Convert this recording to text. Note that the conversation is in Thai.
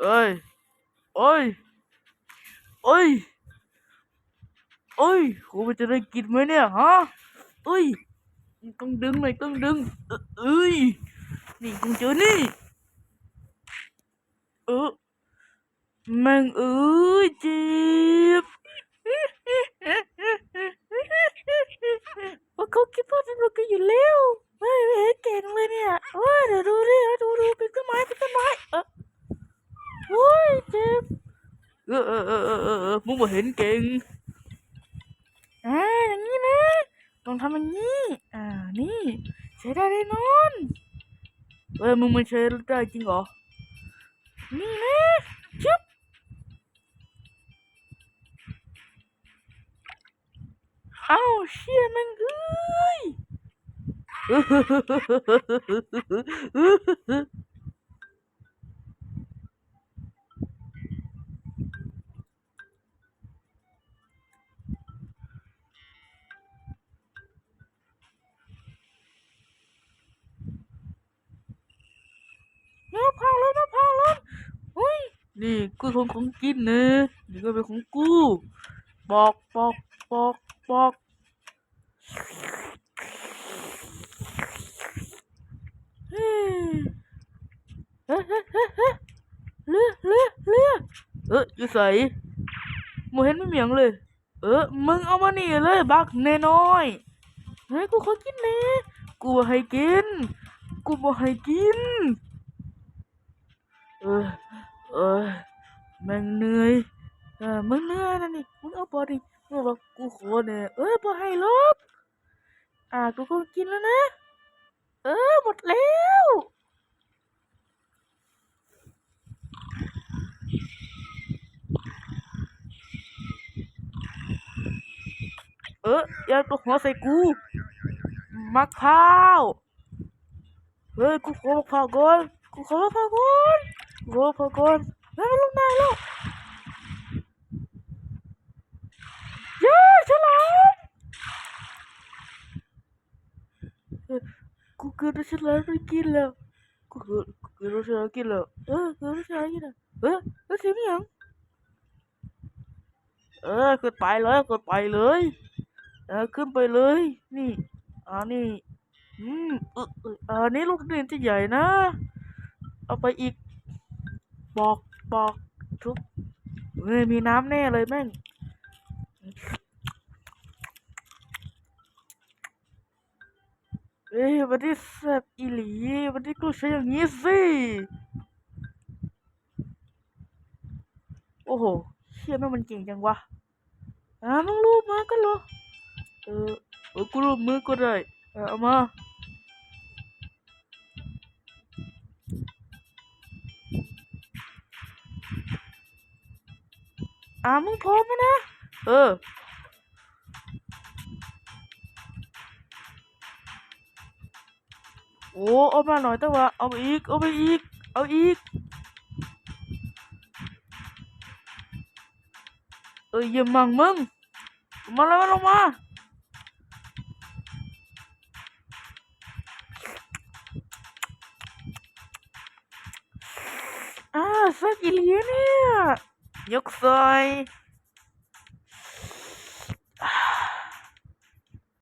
เอ้ยโอ้ยโอ้ยโอ้ยกูมันจะได้กินไหมเนี่ยฮะเอ้ยต้องดึงหน่อยต้องดึงเอ้ยนี่กูเจอนี่เออแม่งเอ้ยเจ็บ ว่าเขาคิดว่าเป็นเรากันอยู่แล้วเฮ้ยเฮ้ยเก่งเลยเนี่ยเฮ้ยเดี๋ยวดูดิดูดูเป็นต้นไม้เป็นต้นไม้เออโอ้ยเจ็บเออเออเออเออเออเออมึงมาเห็นเก่งอ่าอย่างนี้นะต้องทำอย่างนี้ อ่า นี่ใช้ได้แน่นอนเออมึงมันใช้ได้จริงเหรอ นี่นะชุบเอ้าเชี่ยแมันเอ้ย นี่กูทนของกินนะนี่ก็เป็นของกูปอกปอกปอกปอกเฮ้ยเฮ้เฮ้เฮ้เลือเรือเรือเอออยู่ใส่มึงเห็นไม่เหมียงเลย เออ มึงเอามานี่เลย บักแน่น้อยเฮ้ยกูขอกินแน่กูบ่ให้กิน กูบ่ให้กิน เออ เออแม่งเหนื่อยเออมึงเหนื่อยนะนี่มึงเอาปอดิมึงบอกกูขอเนี่ยเออบ่ให้หรอกอ่ากูก็กินแล้วนะ เออหมดแล้วเอออย่าตกหัวใส่กูมะพร้าว เฮ้ย กูขอมะพร้าวก่อน กูขอมะพร้าวก่อน กูขอมะพร้าวก่อนแล้วมันลงได้แล้วเย้ฉลามกูเกิดฉลามไปกินแล้วกูเกิดกูเกิดฉลามกินแล้วเออเกิดฉลามกินแล้วเออเออเสียงยังเออกดไปเลยกดไปเลยเออขึ้นไปเลย นี่อ่านี่อืมเอออันนี้ลูกเดือนจะใหญ่นะ เอาไปอีก บอกบอกทุกเฮ้ยมีน้ำแน่เลยแม่งเอ้ยวันนี้แซ่บอีหลีวันนี้กูใช้อย่างนี้สิโอ้โหเชี่ยแม่งมันเก่งจังวะอ่ามึงรู้มาก็เหรอเออเออกูรูปมือก็ได้เอามา อ่ามึงพร้อมไหมนะ เออ โอ้เอามาหน่อยแต่ว่าเอาไปอีก เอาไปอีก เอาอีก เออเยี่ยมมังมึง มาแล้วลงมาอ่าแซ่บอีหลีเนี่ย ยกซอย